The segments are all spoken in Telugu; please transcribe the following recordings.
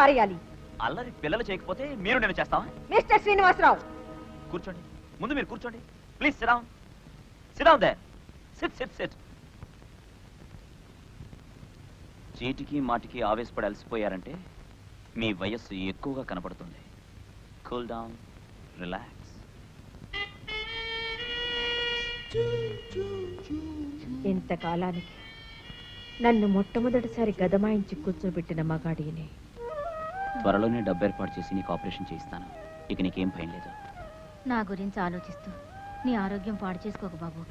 పారేయాలి. అల్లరి పిల్లలు చేయకపోతే మీరు నేను చేస్తావా? మిస్టర్ శ్రీనివాసరావు. కూర్చోండి. ముందు మీరు కూర్చోండి. Please sit down sit down they sit sit sit చీటికి మాటికి ఆవేశపడి అలసిపోయారంటే మీ వయస్సు ఎక్కువగా కనపడుతుంది. కూల్ డౌన్ రిలాక్స్ ఇంతకాలానికి నన్ను మొట్టమొదటిసారి గదమాయించి కూర్చోబెట్టిన మగాడిని త్వరలోనే డబ్బు ఏర్పాటు చేసి నీకు ఆపరేషన్ చేయిస్తాను. ఇక నీకేం భయం లేదు. నా గురించి ఆలోచిస్తూ నీ ఆరోగ్యం పాడు చేసుకోకు బాబు.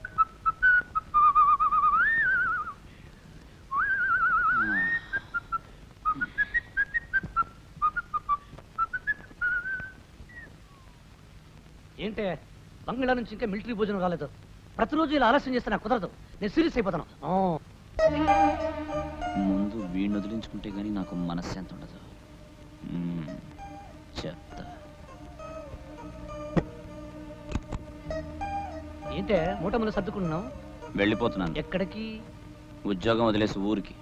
ఏంటే? బంగ్లా నుంచి ఇంకా మిలిటరీ భోజనం కాలేదు ప్రతిరోజు ఇలా ఆలస్యం చేస్తే నాకు కుదరదు. నేను సీరియస్ అయిపోతాను. ఆ. ముందు వీడిని వదిలించుకుంటే గానీ నాకు మనశ్శాంతి ఉండదు. చెప్తా ఏంటే మూట ముందు సర్దుకుంటున్నావు? వెళ్ళిపోతున్నాను. ఎక్కడికి? ఉద్యోగం వదిలేసి ఊరికి?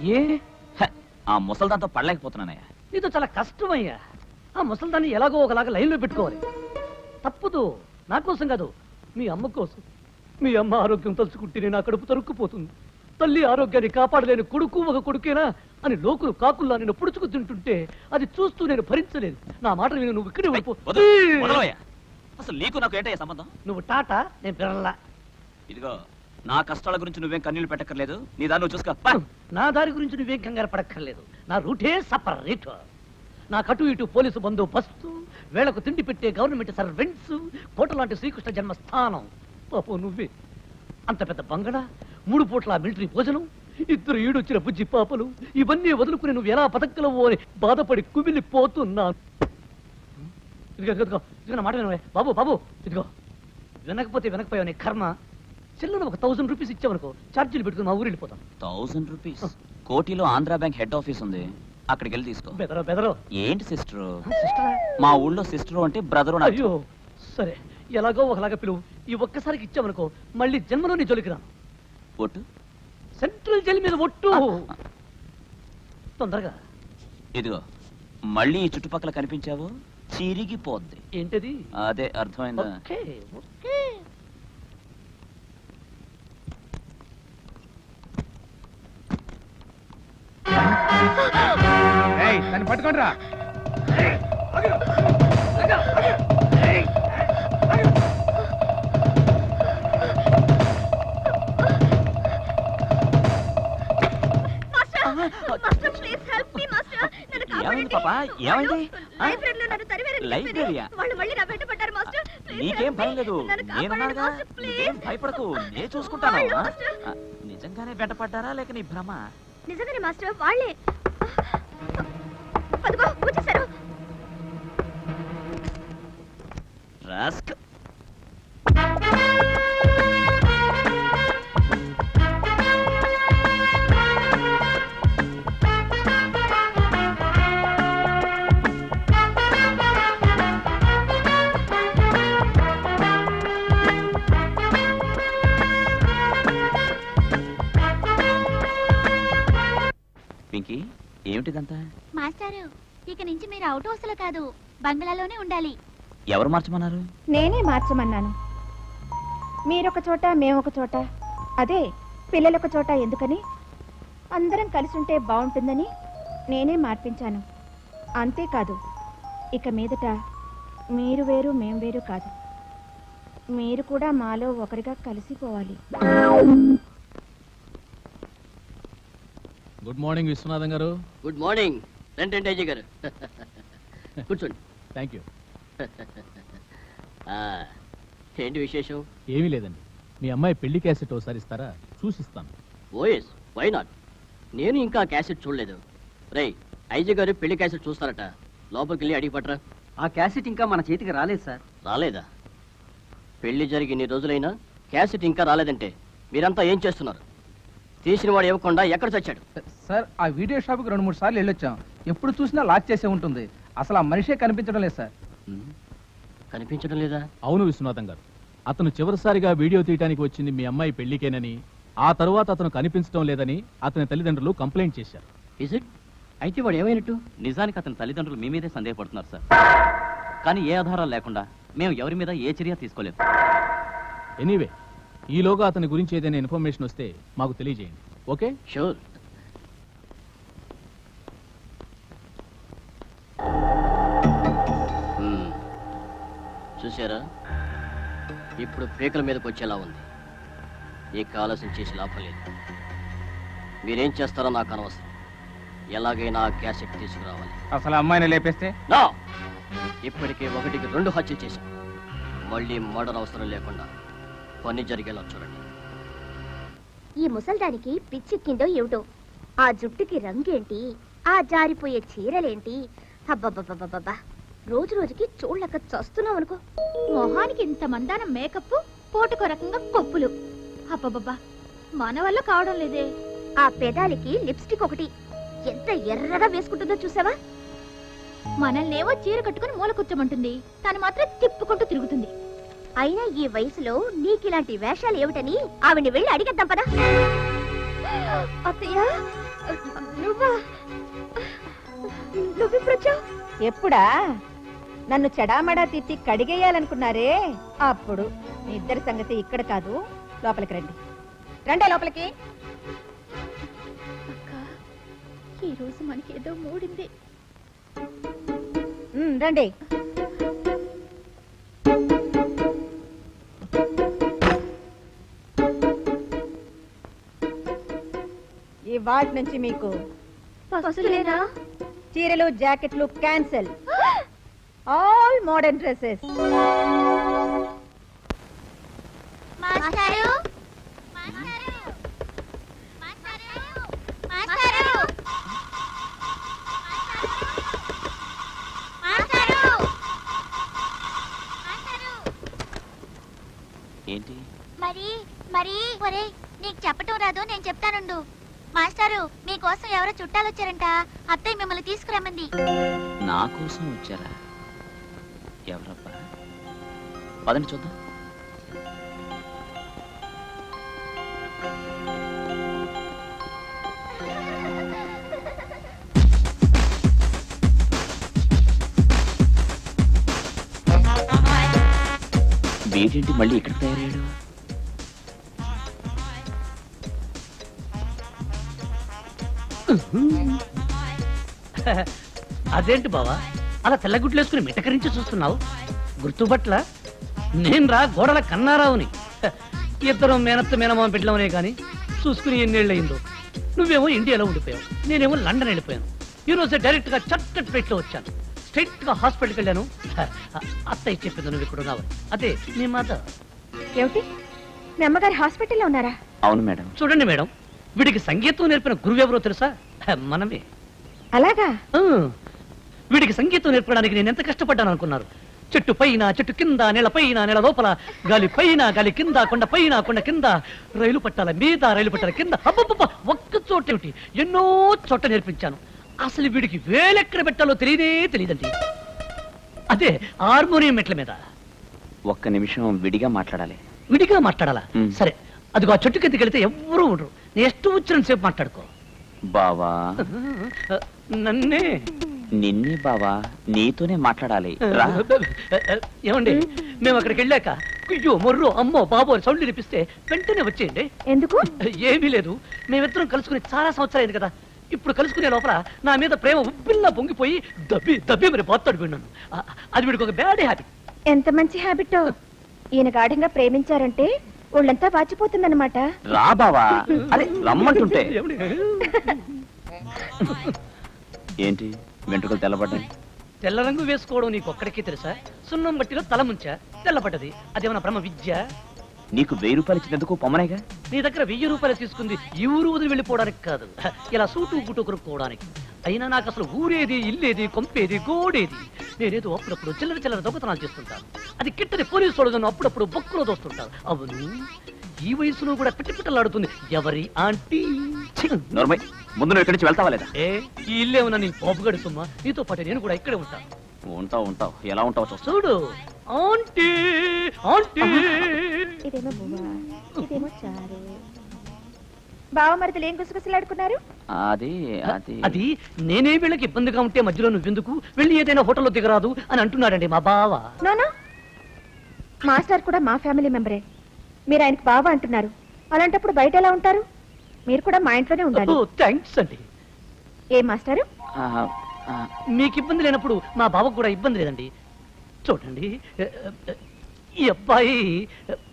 ఏ? హ, ఆ ముసల్దాంతో పడలేకపోతున్నానయ్యా. నీతో చాలా కష్టమయ్యా. ఆ ముసలిదాన్ని ఎలాగో ఒకలాగా లైన్లో పెట్టుకోవాలి. తప్పదు. నా కోసం కాదు మీ అమ్మ కోసం. మీ అమ్మ ఆరోగ్యం తలుచుకుంటేనే నా కడుపు తరుక్కుపోతుంది. తల్లి ఆరోగ్యాన్ని కాపాడలేని కొడుకు ఒక కొడుకేనా? అని లోకులు కాకుల్లా నేను పొడుచుకు తింటుంటే అది చూస్తూ నేను భరించలేదు. నా మాట విని నువ్వు ఇక్కడే ఉండిపో. అసలు నీకు నాకు ఏంటయ్యా సంబంధం? నువ్వు టాటా నేను బిర్లా ఇదిగో నా కష్టాల గురించి నువ్వేం కన్నీళ్ళు పెట్టక్కర్లేదు. నీ దాన్ని నువ్వు చూసుకో. నా దారి గురించి నువ్వేం కంగారు పడక్కర్లేదు. నా రూటే సపరేట్. నా కటు ఇటు పోలీసు బందోబస్తు వేళకు తిండి పెట్టే గవర్నమెంట్ సర్వెంట్స్ కోట లాంటి శ్రీకృష్ణ జన్మస్థానం. పాపం నువ్వే. అంత పెద్ద బంగళా మూడు పూట్ల మిలిటరీ భోజనం ఇద్దరు ఈడొచ్చిన బుజ్జి పాపలు ఇవన్నీ వదులుకుని నువ్వు ఎలా బతకలవో అని బాధపడి కుమిలిపోతున్నాను ఇదిగో ఇదిగో ఇదిగో నా మాట వినవే. బాబు బాబు ఇదిగో. వినకపోతే వినకపోయావు కర్మ. చిల్లర ఒక థౌసండ్ రూపీస్ ఇచ్చావనుకో ఛార్జీలు పెట్టుకుని మా ఊరు వెళ్ళిపోతాం థౌసండ్ రూపీస్? కోటిలో ఆంధ్రా బ్యాంక్ హెడ్ ఆఫీస్ ఉంది. అక్కడికి వెళ్ళి తీసుకో. బెదరో బెదరో. ఏంటి సిస్టర్? సిస్టరా? మా ఊళ్ళో సిస్టర్ అంటే బ్రదరు అయ్యో సరే. ఎలాగో ఒకలాగా పిలువు. ఈ ఒక్కసారికి ఇచ్చామనుకో మళ్ళీ జన్మలో నీ జోలికి రాను ఒట్టు? సెంట్రల్ జైలు మీద ఒట్టు. తొందరగా. ఇదిగో మళ్ళీ ఈ చుట్టుపక్కల కనిపించావు? చిరిగిపోద్ది. ఏంటది? అదే అర్థమైందా? Okay okay. దాన్ని పట్టుకోండి రా ఏమైంది పాపా? ఏమైంది? లైబ్రరీయా? నీకేం భయం లేదు. నేనున్నానుగా నీకేం భయపడకు. నేను చూసుకుంటాను. నిజంగానే వెంటపడ్డారా లేక నీ భ్రమ? నిజంగానే మాస్టర్. వాళ్ళే. రాస్క్ ఏమిటిదంతా? మాస్టారు ఇక నుంచి మీరు అవుట్ హౌస్లో కాదు బంగ్లాలోనే ఉండాలి. ఎవరు మార్చమన్నారు? నేనే మార్చమన్నాను. మీరొక చోట మేమొక చోట. అదే పిల్లలొక చోట ఎందుకని? అందరం కలిసి ఉంటే బాగుంటుందని నేనే మార్పించాను. అంతేకాదు ఇక మీదట మీరు వేరు మేం వేరు కాదు. మీరు కూడా మాలో ఒకరిగా కలిసిపోవాలి. గుడ్ మార్నింగ్ విశ్వనాథం గారు. Good morning. రండి రండి అజయ్ గారు. కూర్చోండి. Thank you. ఆ, ఏంటి విశేషం? ఏమీ లేదండి. మీ అమ్మాయి పెళ్ళి క్యాసెట్ ఒకసారి ఇస్తారా? చూసిస్తాను. ఓఎస్ వై నాట్ నేను ఇంకా క్యాసెట్ చూడలేదు. రేయ్ ఐజీ గారు పెళ్ళి క్యాసెట్ చూస్తారట. లోపలికి వెళ్ళి అడిగి పట్టరా. ఆ క్యాసెట్ ఇంకా మన చేతికి రాలేదు సార్. రాలేదా? పెళ్ళి జరిగి ఇన్ని రోజులైనా క్యాసెట్ ఇంకా రాలేదంటే మీరంతా ఏం చేస్తున్నారు? తీసిన వాడు ఇవ్వకుండా ఎక్కడ చచ్చాడు? సార్ ఆ వీడియో షాప్కి రెండు మూడు సార్లు వెళ్ళొచ్చాం. ఎప్పుడు చూసినా లాక్ చేసే ఉంటుంది. అసలు ఆ మనిషే కనిపించడం లేదు సార్. కనిపించడం లేదా? అవును విశ్వనాథం గారు. అతను చివరిసారిగా వీడియో తీయడానికి వచ్చింది మీ అమ్మాయి పెళ్ళికేనని ఆ తరువాత అతను కనిపించడం లేదని అతని తల్లిదండ్రులు కంప్లైంట్ చేశారు. ఇట్ అయితే వాడు ఏమైనట్టు? నిజానికి అతని తల్లిదండ్రులు మీ మీదే సందేహపడుతున్నారు సార్. కానీ ఏ ఆధారాలు లేకుండా మేము ఎవరి మీద ఏ చర్య తీసుకోలేము ఎనీవే ఈలోగా అతని గురించి ఏదైనా ఇన్ఫర్మేషన్ వస్తే మాకు తెలియజేయండి. ఓకే? Sure hmm. చూసారా ఇప్పుడు పీకల మీదకి వచ్చేలా ఉంది. ఇక ఆలస్యం చేసి లాభం లేదు. మీరేం చేస్తారో నాకు అనవసరం. ఎలాగైనా ఆ క్యాసెట్ తీసుకురావాలి. అసలు అమ్మాయిని లేపేస్తే? నా ఇప్పటికే ఒకటికి రెండు హత్యలు చేశాం. మళ్ళీ మర్డర్ అవసరం లేకుండా పని జరిగేలా చూడండి. ఈ ముసల్దానికి పిచ్చెక్కిందో ఏమిటో? ఆ జుట్టుకి రంగేంటి? ఆ జారిపోయే చీరలేంటి? అబ్బబ్బబ్బబ్బబ్బా రోజు రోజుకి చూడలేక చస్తున్నాం అనుకో మొహానికి ఇంత మందాన మేకప్ పోటుకో రకంగా కొప్పులు. అబ్బబ్బబ్బా. మన వల్ల కావడం లేదే. ఆ పెదాలకి లిప్స్టిక్ ఒకటి. ఎంత ఎర్రగా వేసుకుంటుందో చూసావా? మనల్నేమో చీర కట్టుకుని మూల కూర్చోమంటుంది తను మాత్రం తిప్పుకుంటూ తిరుగుతుంది. అయినా ఈ వయసులో నీకిలాంటి వేషాలు ఏమిటని ఆవిడ్ని వెళ్ళి అడిగేద్దాం పదా. అత్తయ్య నువ్వా? నువ్వెప్పుడొచ్చావు ఎప్పుడా? నన్ను చెడామడా తిట్టి కడిగేయాలనుకున్నారే? అప్పుడు మీ ఇద్దరి సంగతి ఇక్కడ కాదు లోపలికి రండి. రండి లోపలికి. ఈ రోజు మనకి ఏదో మూడింది రండి. ఈ వాటి నుంచి మీకు చీరలు జాకెట్లు క్యాన్సిల్. ఆల్ మోడర్న్ డ్రెస్సెస్ ఏంటి? మరి మరి ఒరే నీకు చెప్పటం రాదు నేను చెప్తానుండు. మాస్టారు మీకోసం ఎవరో చుట్టాలు వచ్చారంట అత్తయ్య మిమ్మల్ని తీసుకురమ్మంది. నా కోసం వచ్చారా? ఎవరబ్బా? పదండి చూద్దాం. వీడేంటి మళ్ళీ ఇక్కడ తయారయ్యాడు? అదేంటి బావా? అలా తెల్లగుడ్లు వేసుకుని మిటకరించి చూస్తున్నావు? గుర్తుపట్ల నేను రా గోడల కన్నారావుని. ఇద్దరం మేనత్త మేనమామ పెట్టలేమనే కానీ చూసుకుని ఎన్నేళ్ళయిందో. నువ్వేమో ఇండియాలో ఉండిపోయావు. నేనేమో లండన్ వెళ్ళిపోయాను. ఈ రోజే డైరెక్ట్గా చట్ట ఫ్లైట్లో వచ్చాను. స్ట్రైట్గా హాస్పిటల్కి వెళ్ళాను. హ, అత్తయ్య చెప్పింది నువ్వు ఇక్కడ ఉన్నావు అదే నీ మదర్. ఏమిటి? మీ అమ్మగారు హాస్పిటల్లో ఉన్నారా? అవును మేడం. చూడండి మేడం వీడికి సంగీతం నేర్పిన గురువు ఎవరో తెలుసా? హ, మనమే. అలాగా? వీడికి సంగీతం నేర్పడానికి నేను ఎంత కష్టపడ్డాను అనుకున్నారు. చెట్టు పైన చెట్టు కింద నెల పైన నెల లోపల గాలి పైన గాలి కింద కొండ పైన కొండ కింద రైలు పట్టాల మీద రైలు పట్టాల కింద. అబ్బబ్బబ్బ ఒక్క చోట ఏమిటి? ఎన్నో చోట నేర్పించాను. అసలు వీడికి వేలెక్కడ పెట్టాలో తెలియదే తెలియదండి. అదే హార్మోనియం మెట్ల మీద. ఒక్క నిమిషం విడిగా మాట్లాడాలి. విడిగా మాట్లాడాలా. సరే అదిగో ఆ చెట్టు కిందకి వెళితే ఎవ్వరూ ఉండరు. నీ ఇష్టం వచ్చిన సేపు మాట్లాడుకో. బావా. నన్నే. నిన్నే బావా నీతోనే మాట్లాడాలి. రా. ఏమండి మేము అక్కడికి వెళ్ళాక కుయ్యో మొర్రో అమ్మో బాబో అని సౌండ్ వినిపిస్తే వెంటనే వచ్చేయండి. ఎందుకు? ఏమీ లేదు. మేమిద్దరం కలుసుకుని చాలా సంవత్సరాలు కదా. ఇప్పుడు కలుసుకునే లోపల నా మీద ప్రేమ ఉప్పిల్లా పొంగిపోయి దబ్బి దబ్బి మరి బాత్తడు విన్నాను అది వీడికి ఒక బ్యాడ్ హ్యాబిట్ ఎంత మంచి హ్యాబిట్ ఈయన గాఢంగా ప్రేమించారంటే ఒళ్ళంతా వాచిపోతుందన్నమాట. రా బావా. అరే రమ్మంటుంటే. ఏంటి వెంట్రుకలు తెల్లబడ్డాయి? తెల్ల రంగు వేసుకోవడం నీకు ఒక్కడికే తెలుసా? సున్నం బట్టిలో తల ముంచా తెల్లబడ్డది. అదేమన్నా బ్రహ్మ విద్య? నీకు వెయ్యి రూపాయలు ఇచ్చినందుకు పొమ్మనేగా? నీ దగ్గర వెయ్యి రూపాయలు తీసుకుంది ఈ ఊరు వదిలి వెళ్ళిపోవడానికి కాదు. ఇలా సూటు గుట్టు కొనుక్కోవడానికి. అయినా నాకు అసలు ఊరేది ఇల్లేది కొంపేది గోడేది. నేనేదో అప్పుడప్పుడు చిల్లర చిల్లర దొంగతనాలు చేస్తుంటాను. అది కిట్టని పోలీసు వాళ్ళను అప్పుడప్పుడు బొక్కులో దోస్తుంటారు. అవును. ఈ వయసులో కూడా పిట్ట పిట్టలాడుతుంది. ఎవరి ఆంటీ! నోర్మై ముందు నువ్వు ఇక్కడి నుంచి వెళ్తావా లేదా? ఏ ఈ ఇల్లే ఉన్నా నీ పోపుగడు సుమ్మా. నీతో పాటు నేను కూడా ఇక్కడే ఉంటాను ఉంటావు ఉంటావు. ఎలా ఉంటావు చూస్తా. చూడు. Aunty aunty. ఇదేమో బువ్వ. ఇదేమో చారు. బావమరిదిలు ఏం గుసగుసలాడుకున్నారు? అది అది. అది నేనే వీళ్ళకి ఇబ్బందిగా ఉంటే మధ్యలో నువ్వెందుకు? వెళ్ళి ఏదైనా హోటల్లో దిగరాదు అని అంటున్నాడండి మా బావ. నోనా. మాస్టర్ కూడా మా ఫ్యామిలీ మెంబరే. మీరు ఆయనకు బావ అంటున్నారు. అలాంటప్పుడు బయట ఎలా ఉంటారు? మీరు కూడా మా ఇంట్లోనే ఉండాలి. థ్యాంక్స్ అండి. ఏ మాస్టారు? ఆ, ఆ, మీకు ఇబ్బంది లేనప్పుడు మా బావకు కూడా ఇబ్బంది లేదండి. చూడండి. ఈ అబ్బాయి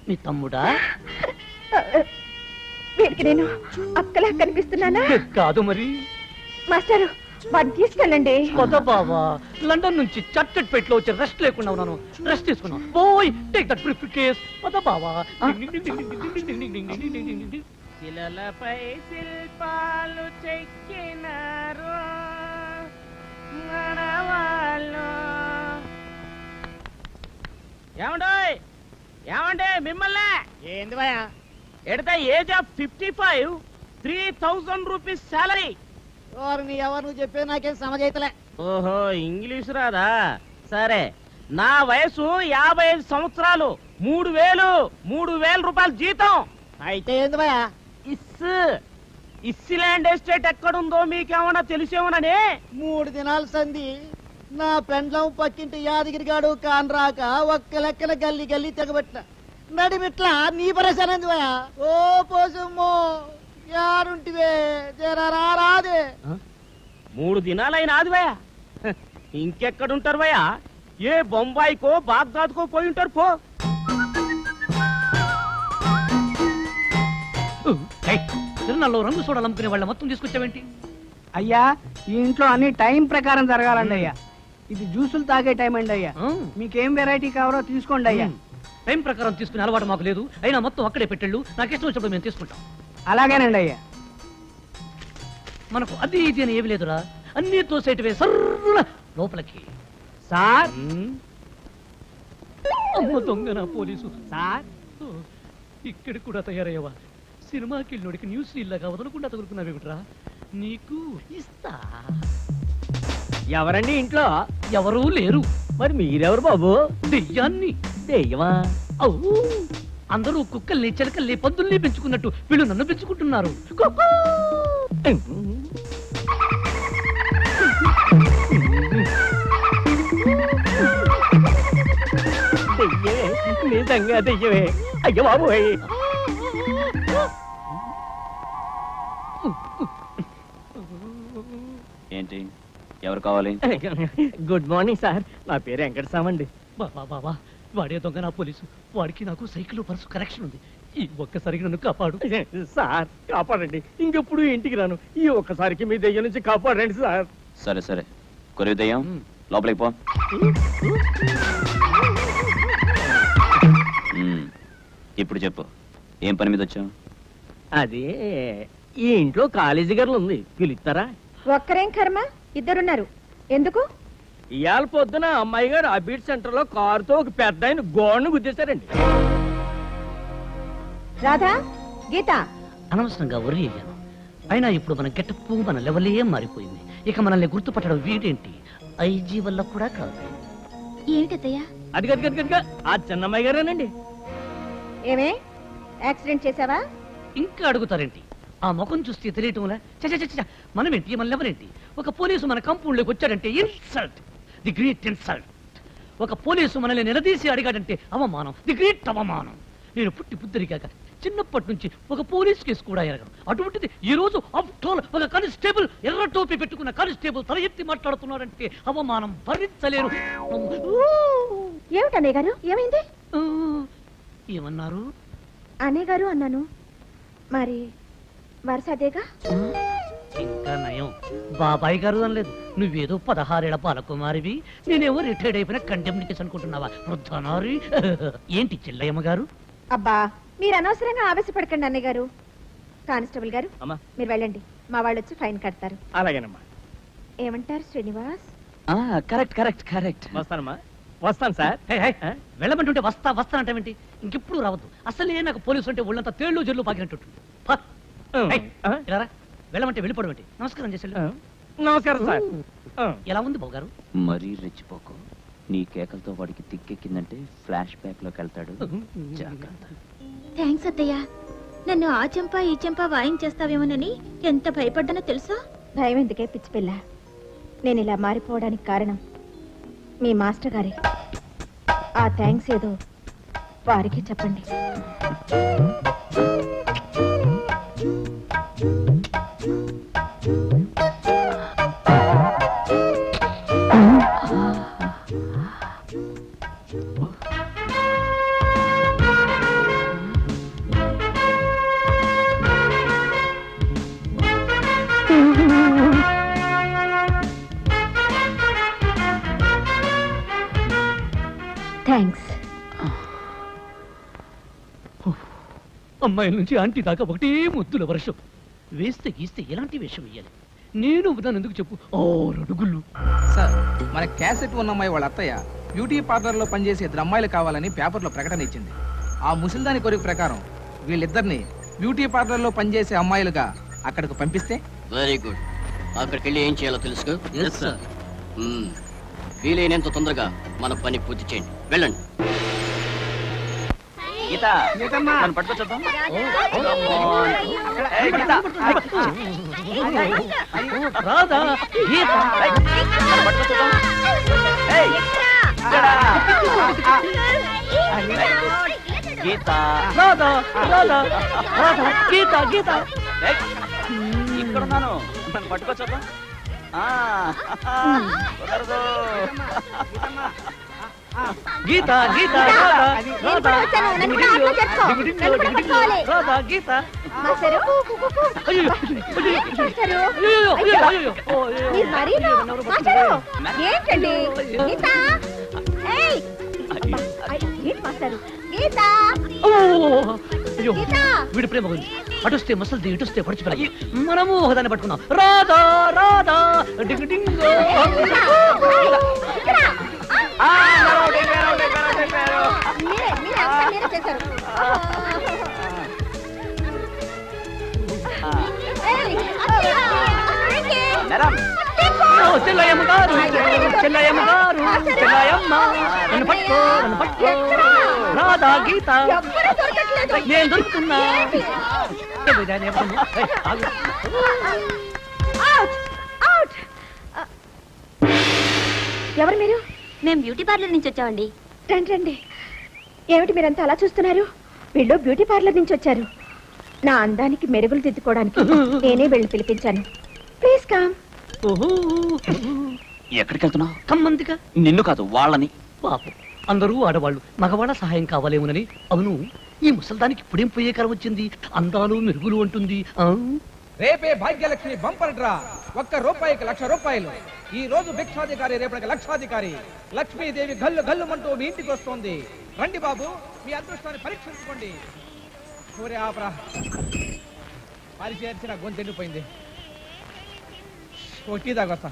మీ తమ్ముడా? వీరికి నేను అక్కలా కనిపిస్తున్నానా కాదు మరి మాస్టారు వాడిని తీసుకెళ్ళండి కొత్త బావా లండన్ నుంచి చట్టెట్ పెట్లో వచ్చి రెస్ట్ లేకుండా ఉన్నాను రెస్ట్ తీసుకున్నాను పోయ్ టేక్ దట్ బ్రీఫ్ కేస్ కొత్త బావా శిలలపై శిల్పాలు చెక్కినారు మనవాళ్ళు ఏమండోయ్ ఏమండే మిమ్మల్ని ఏంది భయ at the age of fifty five three thousand rupees salary ఎవరిని ఎవరు? చెప్పేది నాకేం సమజైతలే. ఓహో ఇంగ్లీష్ రాదా? సరే నా వయసు యాభై ఐదు సంవత్సరాలు. మూడు వేలు మూడు వేల రూపాయల జీతం. అయితే ఏంది భయ ఇస్ ఇస్సిలాండ్ ఎస్టేట్ ఎక్కడుందో మీకేమన్నా తెలిసేమోనని? మూడు దినాల సంధి నా పెండ్లం పక్కింటి యాదగిరిగాడు కానరాక ఒక్క లెక్కన గల్లి గల్లి తెగబెట్టిన. నడిమిట్లా నీ పరేశానంది ఓ పోసమ్మో యారుంటివే జరా రాదే. మూడు దినాలైన ఆదివయ్య. ఇంకెక్కడుంటారు భయ ఏ బొంబాయికో బాగ్దాద్కో పోయి ఉంటారు పో తిరునాళ్ళలో రంగు సోడాలు అమ్ముకునే వాళ్ళ మొత్తం తీసుకొచ్చావేంటి? అయ్యా ఈ ఇంట్లో అన్ని టైం ప్రకారం జరగాలండి అయ్యా. ఇది జ్యూసులు తాగే టైం అండి అయ్యా. మీకేం వెరైటీ కావాలో తీసుకోండి అయ్యా. టైం ప్రకారం తీసుకునే అలవాటు మాకు లేదు. అయినా మొత్తం అక్కడే పెట్టెళ్ళు. నాకు ఇష్టం వచ్చినప్పుడు మేము తీసుకుంటాం. అలాగేనండి అయ్యా. మనకు అది ఇది అని ఏమి లేదురా. అన్ని తోసేటివే సర్రున లోపలికి. సార్? ఉమ్. అమ్మ దొంగ నా పోలీసు. సార్? ఇక్కడ కూడా తయారయ్యావా? సినిమాకి వెళ్ళినోడికి న్యూస్ ఇల్లాగా వదలకుండా తగులుకున్నావేమిట్రా? నీకు ఇస్తా. ఎవరండి ఇంట్లో? ఎవరూ లేరు. మరి మీరెవరు బాబు? దెయ్యాన్ని. దెయ్యమా? అవు అందరూ కుక్కల్ని చిలకల్ని పందుల్ని పెంచుకున్నట్టు వీళ్ళు నన్ను పెంచుకుంటున్నారు. నిజంగా దెయ్యమే. అయ్య బాబోయ్. ఏంటి? ఎవరు కావాలి? Good morning sir. నా పేరు వెంకటస్వామండి బాబా బాబా వాడే దొంగ నా పోలీసు. వాడికి నాకు సైకిల్ పర్సు కరెక్షన్ ఉంది. ఈ ఒక్కసారికి నన్ను కాపాడు. సార్ కాపాడండి. ఇంకెప్పుడు ఇంటికి రాను. ఈ ఒక్కసారికి మీ దెయ్యం నుంచి కాపాడండి సార్. సరే సరే. కొరివి దయ్యం. లోపలికి పో. ఇప్పుడు చెప్పు. ఏం పని మీద వచ్చావు? అది ఈ ఇంట్లో కాలేజీ గర్లు ఉంది. పిలుస్తారా? ఒక్కరేం కర్మ? ఇద్దరున్నారు. ఎందుకు? ఇవాళ పొద్దున అమ్మాయి గారు అబీట్ సెంటర్లో కారుతో ఒక పెద్ద ఆయన గోడను గుద్దేశారండి. రాధా గీత. అనవసరంగా వరి అయ్యాను అయినా ఇప్పుడు మన గెటప్పు మన లెవెలే మారిపోయింది. ఇక మనల్ని గుర్తుపట్టడం వీడేంటి? ఐజీ వల్ల కూడా కాదు. ఏమిటత్తయ్యా? అది గది గది గదిగా ఆ చిన్నమ్మాయి గారేనండి. ఏమే? యాక్సిడెంట్ చేసావా ఇంకా అడుగుతారేంటి? ఆ ముఖం చూస్తే తెలియటంలా? చ చ, చ, చ, మనమేంటి? మన లెవెలేంటి ఒక పోలీసు మన కంపౌండ్లోకి వచ్చాడంటే ఇన్సల్ట్ ది గ్రేట్ ఇన్సల్ట్ ఒక పోలీసు మనల్ని నిలదీసి అడిగాడంటే అవమానం. ది గ్రేట్ అవమానం. నేను పుట్టి పుద్దరిగాక చిన్నప్పటి నుంచి ఒక పోలీస్ కేసు కూడా ఎరగను. అటువంటిది ఈ రోజు ఆఫ్టర్ ఒక కానిస్టేబుల్ ఎర్ర టోపీ పెట్టుకున్న కానిస్టేబుల్ తల ఎత్తి మాట్లాడుతున్నాడంటే అవమానం భరించలేరు. ఏమిటి గారు? ఏమైంది? ఏమన్నారు? అన్నయ్య గారు అన్నాను. మరి వరుస అదేగా ఇంకా నయం. బాబాయ్ గారు అనలేదు. నువ్వేదో పదహారేళ్ళ బాలకుమారివి నేనేమో రిటైర్డ్ అయిపోయిన కండెమ్నికేషన్ అనుకుంటున్నావా? వృద్ధనారి. ఏంటి చెల్లయ్యమ్మ గారు? అబ్బా మీరు అనవసరంగా ఆవేశపడకండి అన్నయ్య గారు. కానిస్టేబుల్ గారు అమ్మా. మీరు వెళ్ళండి. మా వాళ్ళు వచ్చి ఫైన్ కడతారు. అలాగేనమ్మా. ఏమంటారు శ్రీనివాస్? Correct correct correct. వస్తానమ్మా. వస్తాను సార్. వెళ్ళమంటుంటే వస్తా వస్తానంటావేంటి? ఇంకెప్పుడు రావద్దు. అసలే నాకు పోలీసు అంటే ఒళ్ళంతా తేళ్ళు జల్లు పాకినట్టుంటుంది. పా. హే, ఇలా రా. వెళ్ళమంటే వెళ్ళిపోవడం ఏంటి? నమస్కారం. నమస్కారం సార్. ఎలా ఉంది బాబు గారు మరీ రెచ్చిపోకు. నీ కేకలతో వాడికి తిక్కెక్కిందంటే ఫ్లాష్ బ్యాక్లోకి వెళ్తాడు జాగ్రత్త. థ్యాంక్స్ అత్తయ్యా. నన్ను ఆ చెంప ఈ చెంప వాయించేస్తావేమోనని ఎంత భయపడ్డానో తెలుసా? భయం ఎందుకే పిచ్చి పిల్ల? నేను ఇలా మారిపోవడానికి కారణం మీ మాస్టర్ గారి. ఆ థ్యాంక్స్ ఏదో వారికి చెప్పండి. అమ్మాయిల నుంచి ఆంటీ దాకా ఒకటే ముద్దుల వర్షం. వేస్తే గీస్తే ఎలాంటి వేషం వేయాలి నేను నన్ను ఎందుకు చెప్పు? ఓ అడుగులు సార్ మన క్యాసెట్ ఉన్న అమ్మాయి వాళ్ళ అత్తయ్య బ్యూటీ పార్లర్లో పనిచేసే ఇద్దరు అమ్మాయిలు కావాలని పేపర్లో ప్రకటన ఇచ్చింది. ఆ ముసల్దాని కోరిక ప్రకారం వీళ్ళిద్దరిని బ్యూటీ పార్లర్లో పనిచేసే అమ్మాయిలుగా అక్కడికి పంపిస్తే? వెరీ గుడ్ అక్కడికి వెళ్ళి ఏం చేయాలో తెలుసుకో? మ్మ్. వీలైనంత తొందరగా మన పని పూర్తి చేయండి. వెళ్ళండి. గీత నన్ను పట్టుకొచ్చేద్దాం? రాదా గీత గీత. రాదా రాదా రాదా గీత. గీత ఇక్కడున్నాను. నన్ను పట్టుకొచ్చేద్దాం? కుదరదు. గీత గీత ఏంటండి వీడి ప్రేమ గురించి అటుస్తే మసల్ది ఇటుస్తే పడిచిపోయి మనము ఒకదాన్ని పట్టుకున్నాం రాధా రాధా డింగ్ డింగో మీరే మీరే అంతా మీరే చేశారు. ఏయ్, అత్తయ్య, అత్తయ్యకి. మేడం. ఓ, చెల్లయ్యమ్మ గారు చెల్లయ్యమ్మ గారు చెల్లయ్యమ్మ. నన్ను పట్టుకో నన్ను పట్టుకో. రాధా గీత. నేను దొరుకుతున్నా. ఎవరు మీరు? మేము బ్యూటీ పార్లర్ నుంచి వచ్చామండి. రండి రండి. ఏమిటి మీరంతా అలా చూస్తున్నారు? వీళ్ళు బ్యూటీ పార్లర్ నుంచి వచ్చారు. నా అందానికి మెరుగులు దిద్దుకోవడానికి నేనే వెళ్ళి పిలిపించాను. Please come. ఓహో. ఎక్కడికి వెళ్తున్నావు కమ్మందిగా నిన్ను కాదు వాళ్ళని. పాపం. అందరూ ఆడవాళ్ళు. మగవాళ్ళ సహాయం కావాలేమోనని. అవును ఈ ముసల్దానికి ఇప్పుడేం పోయే కాలం వచ్చింది? అందాలు మెరుగులు అంటుంది. ఆ? రేపే భాగ్యలక్ష్మి బంపర్ డ్రా. ఒక్క రూపాయికి లక్ష రూపాయలు. ఈ రోజు భిక్షాధికారి రేపటికి లక్షాధికారి. లక్ష్మీదేవి గల్లు గల్లుమంటూ మీ ఇంటికి వస్తోంది. రండి బాబు మీ అదృష్టాన్ని పరీక్షించుకోండి. సూర్య ఆపరా. పరిచేర్చిన గొంతు ఎండిపోయింది. ఓ టీ తాగొస్తా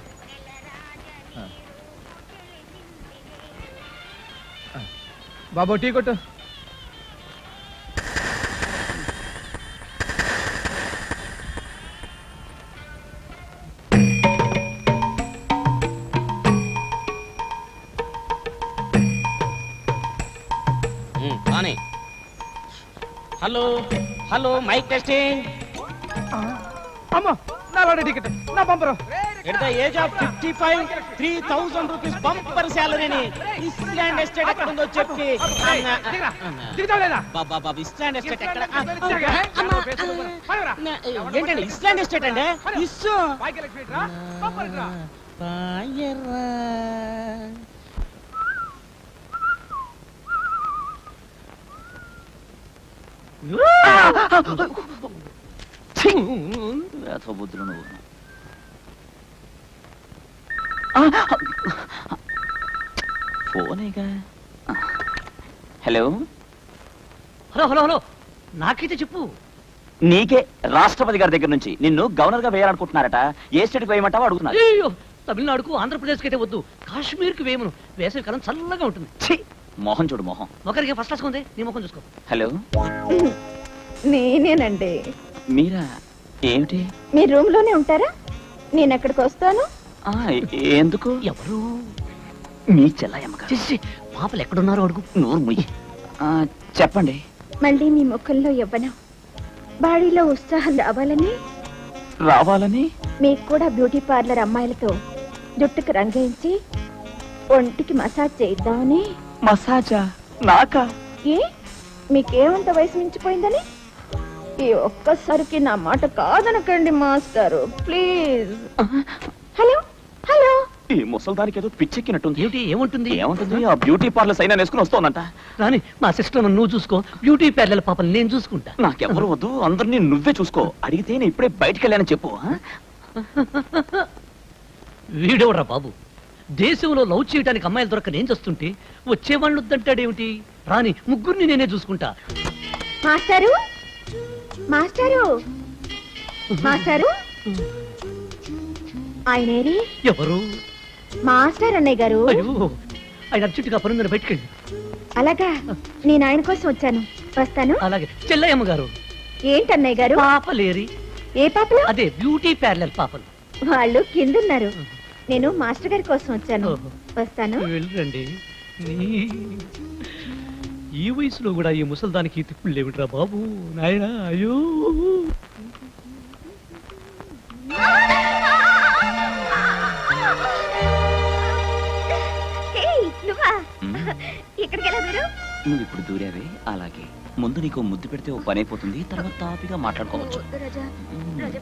బాబు టీ కొట్టు. Hello hello mic testing. అమ్మో నా లారీ టికెట్ నా bumper. At the age of fifty five three thousand rupees bumper శాలరీని island estate ఎక్కడ ఉందో చెప్పి. బాబా ఇస్లాండ్ ఎస్టేట్ ఎక్కడ? ఏంటండి ఇస్లాండ్ ఎస్టేట్ అండి? ఇస్సు నువ్వు ఫోనేగా హలో. Hello hello hello. నాకైతే చెప్పు. నీకే రాష్ట్రపతి గారి దగ్గర నుంచి నిన్ను గవర్నర్గా వేయాలనుకుంటున్నారట. ఏ స్టేట్కి వేయమంటావో అడుగుతున్నారు. అయ్యో తమిళనాడుకు ఆంధ్రప్రదేశ్కి అయితే వద్దు. కాశ్మీర్కి వేయమను. వేసవి కాలం చల్లగా ఉంటుంది. ఛీ! మొహం చూడు మొహం. ఒకరికి ఫస్ట్ క్లాస్ ఉంది నీ ముఖం చూసుకో. హలో? నేనేనండి. మీరా? ఏమిటి? మీ రూమ్లోనే ఉంటారా? నేను అక్కడికి వస్తాను? ఆ, ఎ- ఎందుకు? ఎవరు? మీ గారు. చేసి పాపలు ఎక్కడున్నారో అడుగు. నోరు ముయ్యి ఆ, చెప్పండి. మళ్ళీ మీ ముఖంలో ఇవ్వను బాడీలో ఉత్సాహం రావాలని? రావాలని? మీకు కూడా బ్యూటీ పార్లర్ అమ్మాయిలతో జుట్టుకు రంగేయించి ఒంటికి మసాజ్ చేద్దామని మసాజా? నాకా? ఏ? మీకేమంత వయసు మించిపోయిందని? ఈ ఒక్కసారికి నా మాట కాదనకండి మాస్టారు. ప్లీజ్. హలో? హలో? ఈ ముసల్దానికి ఏదో పిచ్చెక్కినట్టుంది. ఏమిటి? ఏముంటుంది? ఏముంటుంది? ఆ బ్యూటీ పార్లర్ సైనా వేసుకుని వస్తోందంట. రాని మా సిస్టర్ నువ్వు చూసుకో. బ్యూటీ పార్లర్ పాపలు నేను చూసుకుంటా. నాకెవరు వద్దు అందరినీ నువ్వే చూసుకో. అడిగితే నేను ఇప్పుడే బయటికి వెళ్ళానని చెప్పు ఆ? వీడెవడ్రా బాబు? దేశంలో లవ్ చేయడానికి అమ్మాయిలు దొరక నేను చేస్తుంటే వచ్చేవాళ్ళు వద్దంటాడేమిటి రాని ముగ్గురిని నేనే చూసుకుంటా. మాస్టారు? మాస్టారు? మాస్టారు? ఆయనేరి ఎవరు? మాస్టర్ అన్నయ్య గారు. అయ్యో ఆయన అర్జెంటుగా పనుందని బయటకెళ్ళి. అలాగా నేను ఆయన కోసం వచ్చాను. వస్తాను. అలాగే. చెల్లయ్యమ్మ గారు. ఏంటన్నయ్య గారు? పాపలేరి. ఏ పాపలు? అదే బ్యూటీ పార్లర్ పాపలు. వాళ్ళు కిందున్నారు. నేను మాస్టర్ గారి కోసం వచ్చాను. ఓహో. వస్తాను. వెళ్ళండి. ఈ వయసులో కూడా ఈ ముసల్దానికి తిప్పులు లేవిట్రా బాబు. నాయనా అయ్యో. నువ్వు ఇప్పుడు దూరావే అలాగే. ముందు నీకు ముద్దు పెడితే ఓ పని అయిపోతుంది తర్వాత తాపిగా మాట్లాడుకోవచ్చు. వద్దు రాజా. ఉమ్, రాజా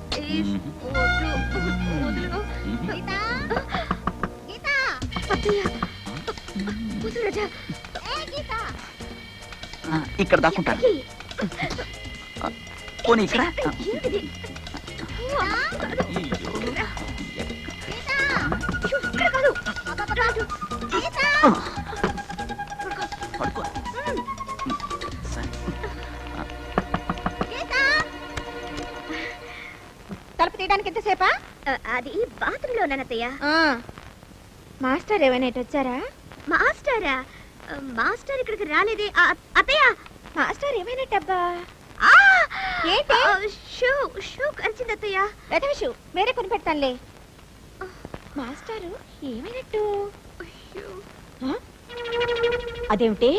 అది బాత్రూంలో ఉన్నాను అత్తయ్య. ఆ, మాస్టర్ ఏమైనా వచ్చారా? మాస్టరా? మాస్టర్ ఇక్కడికి రాలేదే. అత్తయ్య! మాస్టర్ ఏమైనట్టబ్బా ఆ! ఏంటి? షూ షూ అత్తయ్య. రథవిషు వేరే కొని పెడతానులే. మాస్టారు ఏమైనట్టు? అదేమిటి?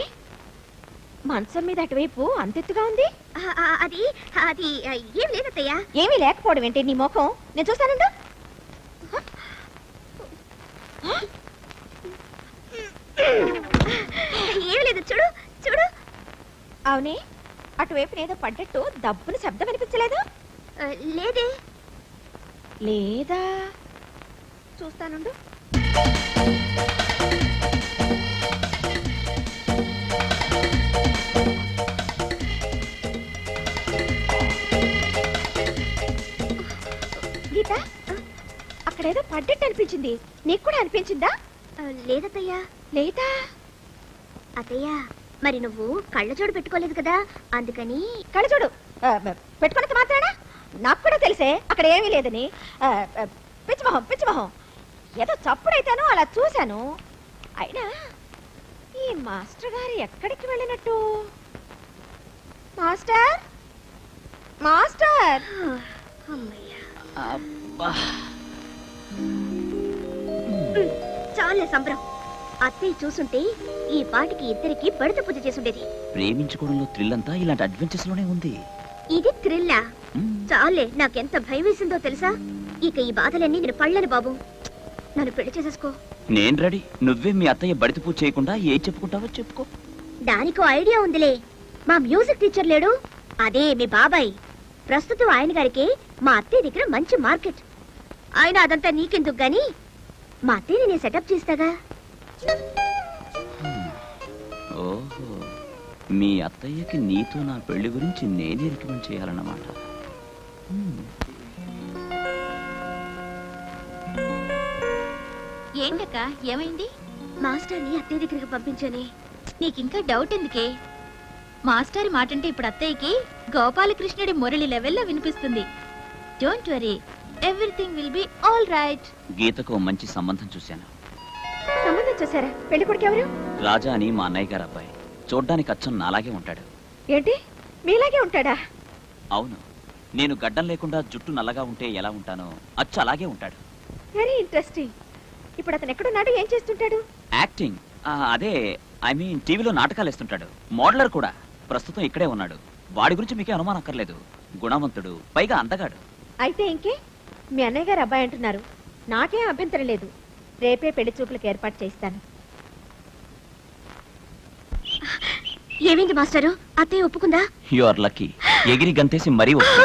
మంచం మీద అటువైపు అంతెత్తుగా ఉంది? అది అది ఏం లేదు అత్తయ్య ఏమీ లేకపోవడం ఏంటి నీ ముఖం? నేను చూస్తానుండు. ఏం లేదు చూడు చూడు. అవునే అటువైపు ఏదో పడ్డట్టు దబ్బున శబ్దం వినిపించలేదు? ఆ, లేదే. లేదా? చూస్తానుండు. అనిపించింది? నీకు కూడా అనిపించిందా? ఆ, లేదత్తయ్య. లేదా? అత్తయ్య మరి నువ్వు కళ్ళజోడు పెట్టుకోలేదు కదా అందుకని కళ్ళు చూడు ఆ, పెట్టుకున్నంత మాత్రానా? నాకు కూడా తెలిసే అక్కడ ఏమీ లేదని. పిచ్చిమొహం పిచ్చిమొహం ఏదో చప్పుడైతాను అలా చూశాను. అయినా ఈ మాస్టర్ గారు ఎక్కడికి వెళ్ళినట్టు? మాస్టర్? మాస్టర్? అమ్మయ్య. అబ్బా. చాలే సంబరం. అత్తయ్య చూసుంటే ఈ పాటికి ఇద్దరికి బడిత పూజ చేసుండేది. ప్రేమించుకోవడంలో థ్రిల్ అంతా ఇలాంటి అడ్వెంచర్స్లోనే ఉంది. ఇది థ్రిల్లా. చాలే నాకెంత భయం వేసిందో తెలుసా? ఇక ఈ బాధలన్నీ నేను పళ్ళని బాబు. నన్ను పెళ్ళి చేసేసుకో. నేను రెడీ. నువ్వే మీ అత్తయ్య బడిత పూజ చేయకుండా ఏ చెప్పుకుంటావో చెప్పుకో. దానికో ఐడియా ఉందిలే. మా మ్యూజిక్ టీచర్ లేడు? అదే మీ బాబాయ్. ప్రస్తుతం ఆయన గారికి మా అత్తయ్య దగ్గర మంచి మార్కెట్. ఆయన అదంతా నీకెందుకు గాని? మా అత్తయ్యని నేను సెటప్ చేస్తాగా? ఓహో. మీ అత్తయ్యకి నీతో నా పెళ్ళి గురించి నేనే రికమెండ్ చేయాలన్నమాట. ఏంటక్క ఏమైంది? మాస్టర్ని అత్తయ్య దగ్గరికి పంపించని. నీకింకా డౌట్ ఎందుకే? మాస్టర్ మాటంటే ఇప్పుడు అత్తయ్యకి గోపాలకృష్ణుడి మురళి లెవెల్లో వినిపిస్తుంది. Don't worry everything will be all right గీతకు మంచి సంబంధం చూశాను. సంబంధం చూసారా పెళ్ళి కొడుకు ఎవరు? రాజా అని మా అన్నయ్య గారు అబ్బాయి. చూడ్డానికి అచ్చం నాలాగే ఉంటాడు. ఏంటి? మీలాగే ఉంటాడా? అవును. నేను గడ్డం లేకుండా జుట్టు నల్లగా ఉంటే ఎలా ఉంటానో అచ్చు అలాగే ఉంటాడు. Very interesting. ఇప్పుడు అతను ఎక్కడున్నాడు ఏం చేస్తుంటాడు? యాక్టింగ్? ఆ, అదే ఐ మీన్ టీవీలో నాటకాలు వేస్తుంటాడు. మోడలర్ కూడా. ప్రస్తుతం ఇక్కడే ఉన్నాడు. వాడి గురించి మీకే అనుమానం అక్కర్లేదు. గుణవంతుడు పైగా అందగాడు. అయితే ఇంకే? మీ అన్నయ్య గారు అబ్బాయి అంటున్నారు. నాకేం అభ్యంతరం లేదు. రేపే పెళ్ళి చూపులకు ఏర్పాటు చేస్తాను ఏమైంది మాస్టారు? అత్తయ్య ఒప్పుకుందా? యు ఆర్ లక్కీ ఎగిరి గంతేసి మరీ ఒప్పుకుంది.